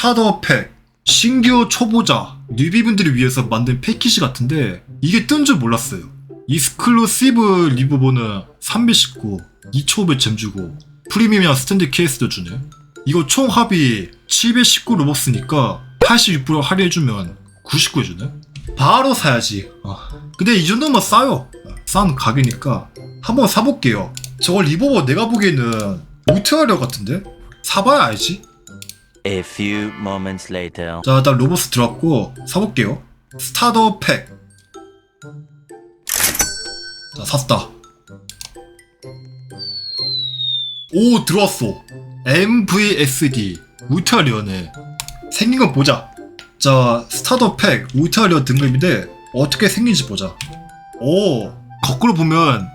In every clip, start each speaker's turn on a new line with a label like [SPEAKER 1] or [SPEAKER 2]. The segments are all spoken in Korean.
[SPEAKER 1] 스타더 팩 신규 초보자 뉴비분들을 위해서 만든 패키지 같은데 이게 뜬 줄 몰랐어요. 이스클루시브 리브보는 319 2초배 잼 주고 프리미엄 스탠드 케이스도 주네. 이거 총 합이 719 로벅스니까 86% 할인해주면 99 해주네. 바로 사야지. 아, 근데 이 정도면 싸요. 싼 가격이니까 한번 사볼게요. 저거 리버버 내가 보기에는 울트라리어 같은데? 사봐야 알지
[SPEAKER 2] A few moments later.
[SPEAKER 1] 자 일단 로버스 들어왔고 사볼게요 스타더 팩 자, 샀다. 오, 들어왔어. MVSD. 울트라리어네. 생긴 건 보자. 자, 스타더 팩, 울트라리어 등급인데, 어떻게 생긴지 보자. 오, 거꾸로 보면,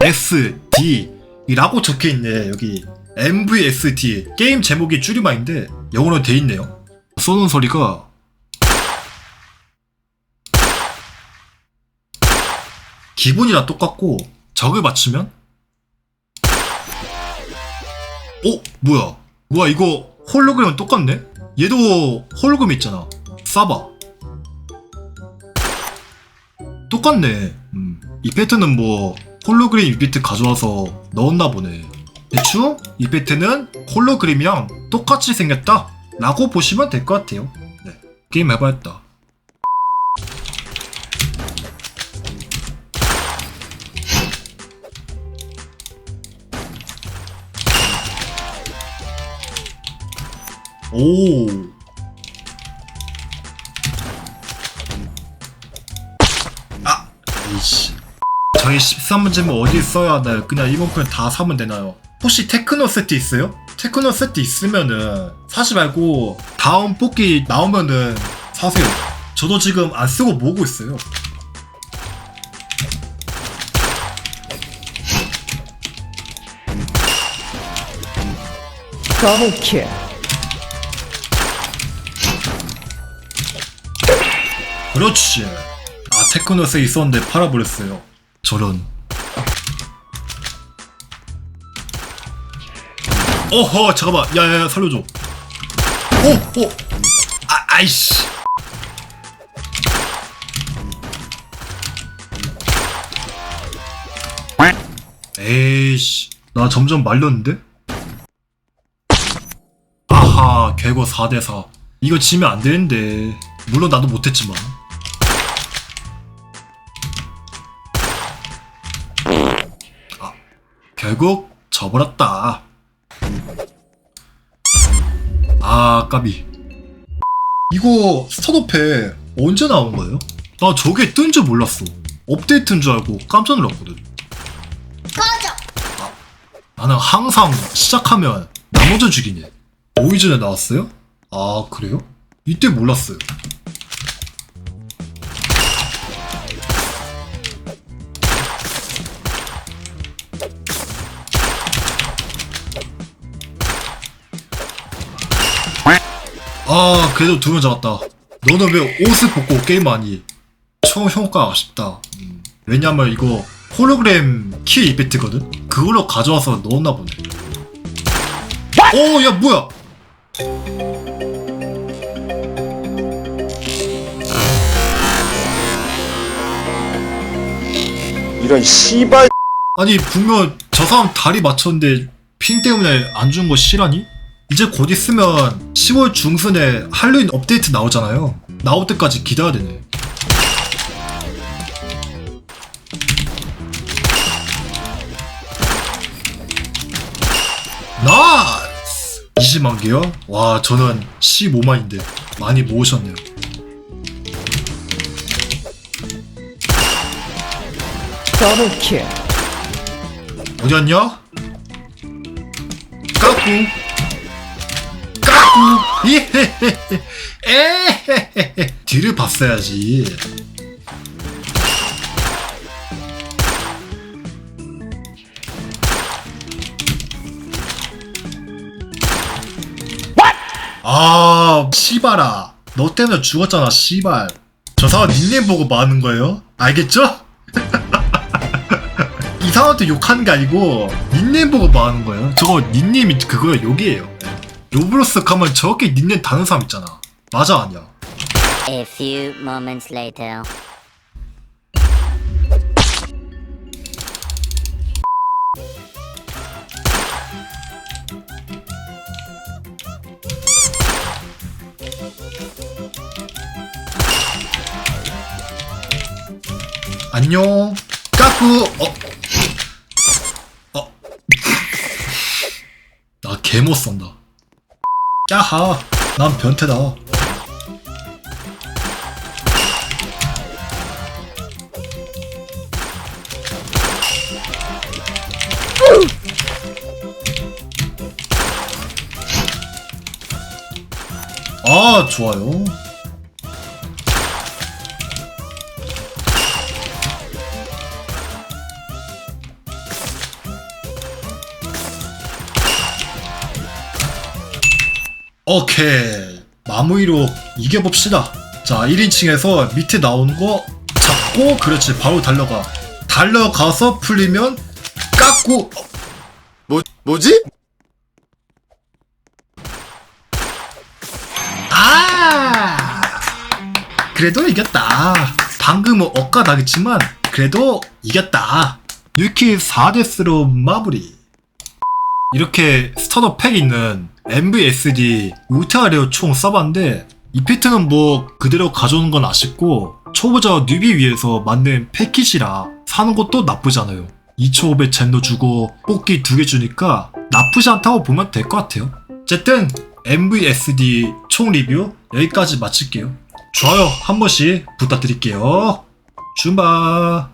[SPEAKER 1] MVSD. 이라고 적혀 있네, 여기. MVSD. 게임 제목이 줄임말인데, 영어로 돼 있네요. 쏘는 소리가, 기본이랑 똑같고 적을 맞추면 어? 뭐야 뭐야 이거 홀로그램 똑같네? 얘도 홀로그램 있잖아 싸봐 똑같네 음, 이 패턴은 뭐 홀로그램 이펙트 가져와서 넣었나 보네 대충 이 패턴은 홀로그램이랑 똑같이 생겼다 라고 보시면 될 것 같아요 네, 게임 해봐야겠다 오. 아, 이씨. 저희 13문제면 어디 써야 하나요? 그냥 이번 편다 사면 되나요? 혹시 테크노 세트 있어요? 테크노 세트 있으면은 사지 말고 다음 뽑기 나오면은 사세요. 저도 지금 안 쓰고 모으고 있어요.
[SPEAKER 3] Kill.
[SPEAKER 1] 그렇지. 아, 테크노스에 있었는데 팔아버렸어요. 저런. 어허, 잠깐만. 야, 야, 야, 살려줘. 오, 오. 아, 아이씨. 에이씨. 나 점점 말렸는데? 아하, 결국 4대4. 이거 지면 안 되는데. 물론 나도 못했지만. 아, 결국 져버렸다. 아, 까비. 이거 스타도페 언제 나온 거예요? 나 저게 뜬 줄 몰랐어. 업데이트인 줄 알고 깜짝 놀랐거든.
[SPEAKER 4] 꺼져!
[SPEAKER 1] 나는 항상 시작하면 나머지 죽이네. 5일 전에 나왔어요? 아, 그래요? 이때 몰랐어요. 아, 그래도 두 명 잡았다. 너는 왜 옷을 벗고 게임하니? 총 효과 아쉽다. 음, 왜냐면 이거 홀로그램 키 이펙트거든? 그걸로 가져와서 넣었나 보네. 오, 야, 뭐야?
[SPEAKER 5] 이런 씨발
[SPEAKER 1] 아니, 분명 저 사람 다리 맞췄는데 핑 때문에 안 준 거 실하니? 이제 곧 있으면 10월 중순에 할로윈 업데이트 나오잖아요. 나올 때까지 기다려야 되네. 나이스! 20만 개요? 와, 저는 15만인데 많이 모으셨네요.
[SPEAKER 3] Kill.
[SPEAKER 1] 어디였냐? 까꿍 에헤헤헤 뒤를 봤어야지 아 씨발아 너 때문에 죽었잖아 씨발 저 사람 닉네임 보고 많은 거예요? 알겠죠? 이 사람한테 욕하는 게 아니고 닉네임 보고 말하는 거예요. 저거 닉네임이 그거예요. 욕이에요. 로블록스 가면 저렇게 닉네임 다는 사람 있잖아 맞아 아니야
[SPEAKER 6] A few moments later.
[SPEAKER 1] 안녕 까꾸 어? 어? 나 개못 쏜다 야하 난 변태다. 아 좋아요 오케이. 마무리로 이겨봅시다. 자 1인칭에서 밑에 나오는 거 잡고 그렇지. 바로 달려가. 달려가서 풀리면 깎고 어,
[SPEAKER 5] 뭐 뭐지?
[SPEAKER 1] 아! 그래도 이겼다. 방금은 억까 나겠지만 그래도 이겼다. 뉴키 4데스로 마무리 이렇게 스타터 팩 있는 MVSD 울트라레어 총 써봤는데 이펙트는 뭐 그대로 가져오는 건 아쉽고 초보자 뉴비 위해서 만든 패키지라 사는 것도 나쁘지 않아요. 2,500 젠도 주고 뽑기 두 개 주니까 나쁘지 않다고 보면 될 것 같아요. 어쨌든 MVSD 총 리뷰 여기까지 마칠게요. 좋아요 한 번씩 부탁드릴게요. 줌바